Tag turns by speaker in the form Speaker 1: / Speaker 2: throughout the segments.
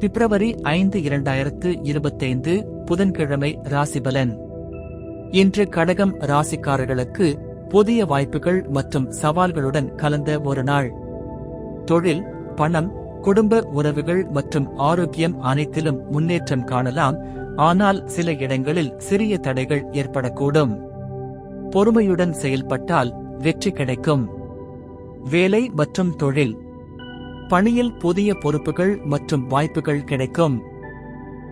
Speaker 1: பிப்ரவரி ஐந்து இரண்டாயிரத்து இருபத்தைந்து புதன்கிழமை ராசிபலன். இன்று கடகம் ராசிக்காரர்களுக்கு புதிய வாய்ப்புகள் மற்றும் சவால்களுடன் கலந்த ஒரு நாள். தொழில் பணம் குடும்ப உறவுகள் மற்றும் ஆரோக்கியம் அனைத்திலும் முன்னேற்றம் காணலாம். ஆனால் சில இடங்களில் சிறிய தடைகள் ஏற்படக்கூடும். பொறுமையுடன் செயல்பட்டால் வெற்றி கிடைக்கும். வேலை மற்றும் தொழில் பணியில் புதிய பொறுப்புகள் மற்றும் வாய்ப்புகள் கிடைக்கும்.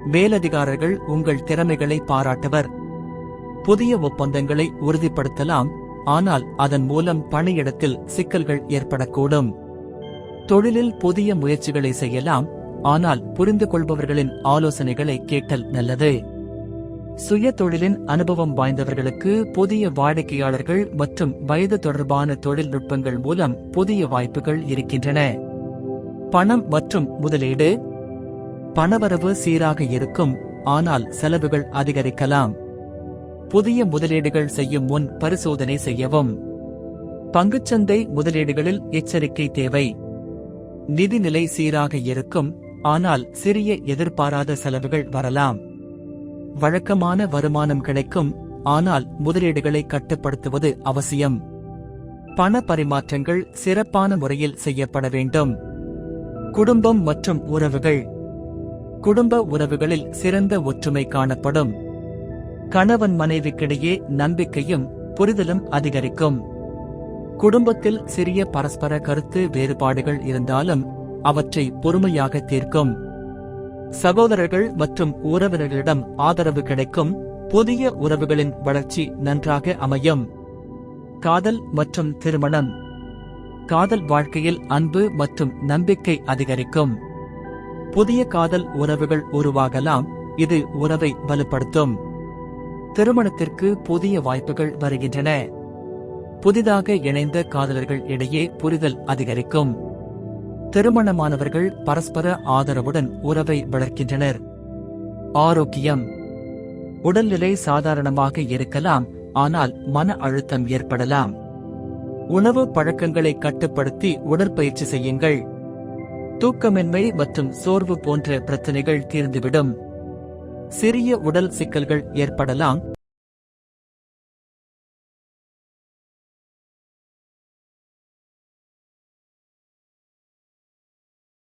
Speaker 1: மேலதிகாரர்கள் உங்கள் திறமைகளை பாராட்டுவர். புதிய ஒப்பந்தங்களை உறுதிப்படுத்தலாம் ஆனால் அதன் மூலம் பணியிடத்தில் சிக்கல்கள் ஏற்படக்கூடும். தொழிலில் புதிய முயற்சிகளை செய்யலாம் ஆனால் புரிந்து கொள்பவர்களின் ஆலோசனைகளை கேட்டல் நல்லது. சுய தொழிலின் அனுபவம் வாய்ந்தவர்களுக்கு புதிய வாடிக்கையாளர்கள் மற்றும் வயது தொடர்பான தொழில்நுட்பங்கள் மூலம் புதிய வாய்ப்புகள் இருக்கின்றன. பணம் மற்றும் முதலீடு. பணவரவு சீராக இருக்கும் ஆனால் செலவுகள் அதிகரிக்கலாம். புதிய முதலீடுகள் செய்யும் முன் பரிசோதனை செய்யவும். பங்குச்சந்தை முதலீடுகளில் எச்சரிக்கை தேவை. நிதிநிலை சீராக இருக்கும் ஆனால் சிறிய எதிர்பாராத செலவுகள் வரலாம். வழக்கமான வருமானம் கிடைக்கும் ஆனால் முதலீடுகளை கட்டுப்படுத்துவது அவசியம். பண பரிமாற்றங்கள் சிறப்பான முறையில் செய்யப்பட வேண்டும். குடும்பம் மற்றும் உறவுகள். குடும்ப உறவுகளில் சிறந்த ஒற்றுமை காணப்படும். கணவன் மனைவிக்கிடையே நம்பிக்கையும் புரிதலும் அதிகரிக்கும். குடும்பத்தில் சிறிய பரஸ்பர கருத்து வேறுபாடுகள் இருந்தாலும் அவற்றை பொறுமையாக தீர்க்கும். சகோதரர்கள் மற்றும் உறவினர்களிடம் ஆதரவு கிடைக்கும். புதிய உறவுகளின் வளர்ச்சி நன்றாக அமையும். காதல் மற்றும் திருமணம். காதல் வாழ்க்கையில் அன்பு மற்றும் நம்பிக்கை அதிகரிக்கும். புதிய காதல் உறவுகள் உருவாகலாம். இது உறவை வலுப்படுத்தும். திருமணத்திற்கு புதிய வாய்ப்புகள் வருகின்றன. புதிதாக இணைந்த காதலர்கள் இடையே புரிதல் அதிகரிக்கும். திருமணமானவர்கள் பரஸ்பர ஆதரவுடன் உறவை வளர்க்கின்றனர். ஆரோக்கியம். உடல்நிலை சாதாரணமாக இருக்கலாம். ஆனால் மன அழுத்தம் ஏற்படலாம். உணவு பழக்கங்களை கட்டுப்படுத்தி உடற்பயிற்சி செய்யுங்கள். தூக்கமின்மை மற்றும் சோர்வு போன்ற பிரச்சனைகள் தீர்ந்துவிடும். சிறிய உடல் சிக்கல்கள் ஏற்படலாம்.